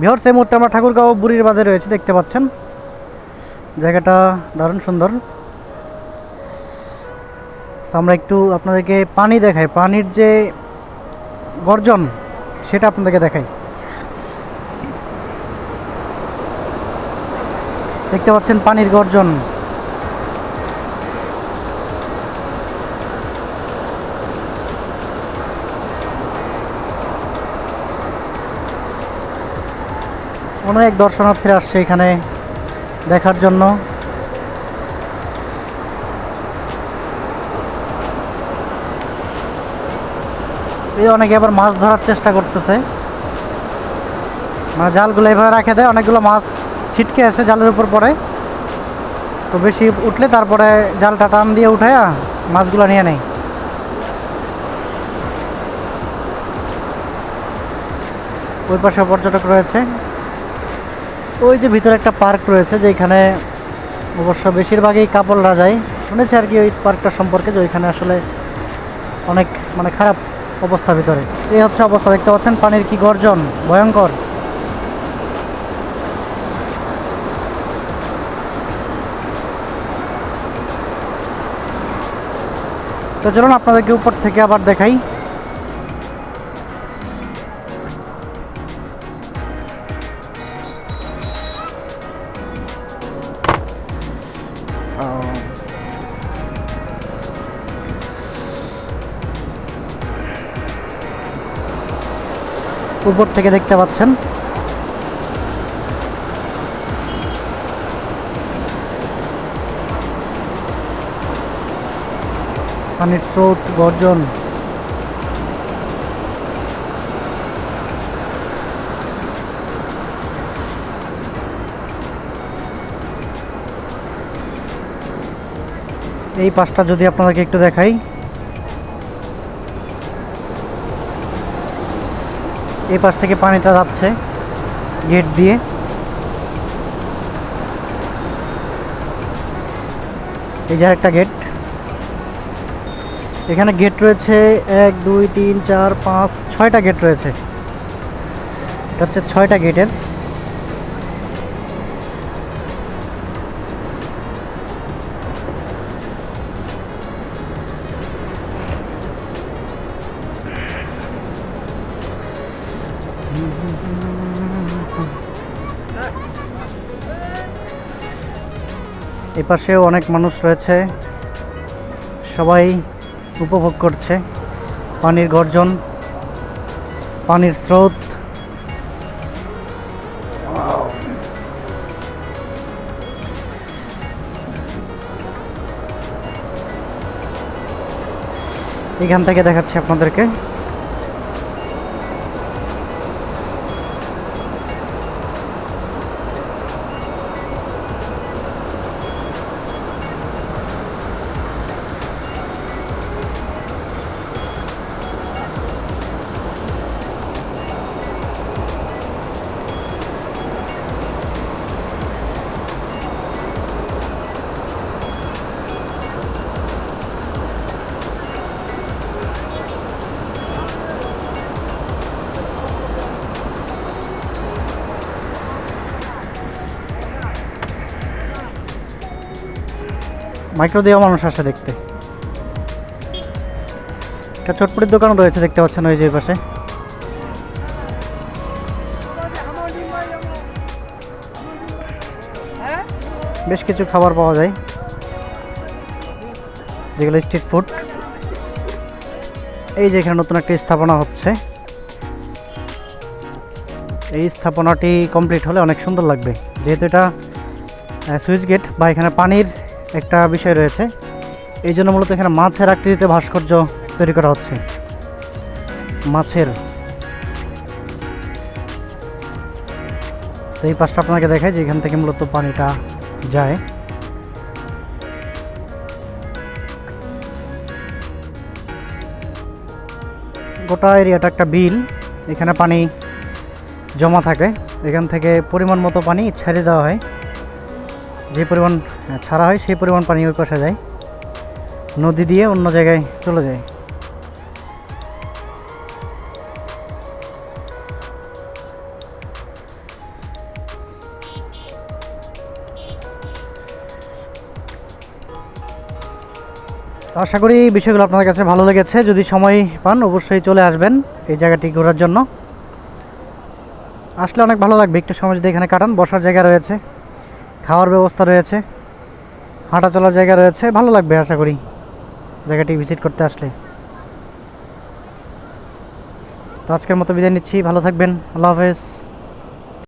বিহার, সেই মুহূর্তে আমরা ঠাকুরগাঁও বুড়ির বাজারে রয়েছে, দেখতে পাচ্ছেন। জায়গাটা দারুণ সুন্দর। আমরা একটু আপনাদেরকে পানি দেখাই। পানির যে গর্জন, সেটা আপনাদেরকে দেখাই। দেখতে পাচ্ছেন পানির গর্জন। অনেক দর্শনার্থীরা আসছে এখানে দেখার জন্য। এই অনেকে আবার মাছ ধরার চেষ্টা করতেছে। মানে জালগুলো এভাবে রাখে দেয়, অনেকগুলো মাছ ছিটকে আসে জালের উপর পড়ে। তো বেশি উঠলে তারপরে জালটা টান দিয়ে উঠে মাছগুলো নিয়ে নেয়। ওই পাশে পর্যটক রয়েছে। ওই যে ভিতরে একটা পার্ক রয়েছে যেখানে অবশ্য বেশিরভাগই কাপড়রা যায়। শুনেছি আর কি ওই পার্কটা সম্পর্কে যে ওইখানে আসলে অনেক মানে খারাপ অবস্থা ভিতরে। এই হচ্ছে অবস্থা, দেখতে পাচ্ছেন পানির কি গর্জন, ভয়ঙ্কর। তো চলুন আপনাদেরকে উপর থেকে আবার দেখাই। উপর থেকে দেখতে পাচ্ছেন। পানির স্রোত গর্জন। এই পাশটা যদি আপনাদেরকে একটু দেখাই। এই পাশ থেকে পানিটা যাচ্ছে গেট দিয়ে। এই যে একটা গেট। এখানে গেট রয়েছে এক, দুই, তিন, চার, পাঁচ, ছয়টা গেট রয়েছে। এটা হচ্ছে ছয়টা গেটের। এ পাশেও অনেক মানুষ রয়েছে। সবাই উপভোগ করছে। পানির গর্জন, পানির স্রোত। এখান থেকে দেখাচ্ছি আপনাদেরকে। মাইক্রো দেওয়া মানুষ আসে দেখতে। একটা চটপটির দোকান রয়েছে দেখতে পাচ্ছেন ওই যে পাশে। বেশ কিছু খাবার পাওয়া যায়। যেগুলো স্ট্রিট ফুড। এই যে এখানে নতুন একটা স্থাপনা হচ্ছে। এই স্থাপনাটি কমপ্লিট হলে অনেক সুন্দর লাগবে। যেহেতু এটা সুইচ গেট বা এখানে পানির একটা বিষয় রয়েছে। এই জন্য মূলত এখানে মাছের আকৃতিতে ভাস্কর্য তৈরি করা হচ্ছে। মাছের। তো এই পাশটা আপনাকে দেখায় যে এখান থেকে মূলত পানিটা যায়। গোটা এরিয়াটা একটা বিল। এখানে পানি জমা থাকে। এখান থেকে পরিমাণ মতো পানি ছেড়ে দেওয়া হয়। যে পরিমাণ ছাড়া হয় সেই পরিমাণ পানি ওই পাশে যায়। নদী দিয়ে অন্য জায়গায় চলে যায়। আশা করি বিষয়গুলো আপনাদের কাছে ভালো লেগেছে। যদি সময় পান, অবশ্যই চলে আসবেন এই জায়গাটি ঘোরার জন্য। আসলে অনেক ভালো লাগবে। একটু সময় যদি এখানে কাটান, বসার জায়গা রয়েছে। খাওয়ার ব্যবস্থা রয়েছে। হাঁটা চলার জায়গা রয়েছে। ভালো লাগবে আশা করি জায়গাটি ভিজিট করতে আসলে। তো আজকের মতো বিদায় নিচ্ছি। ভালো থাকবেন। আল্লাহ হাফেজ।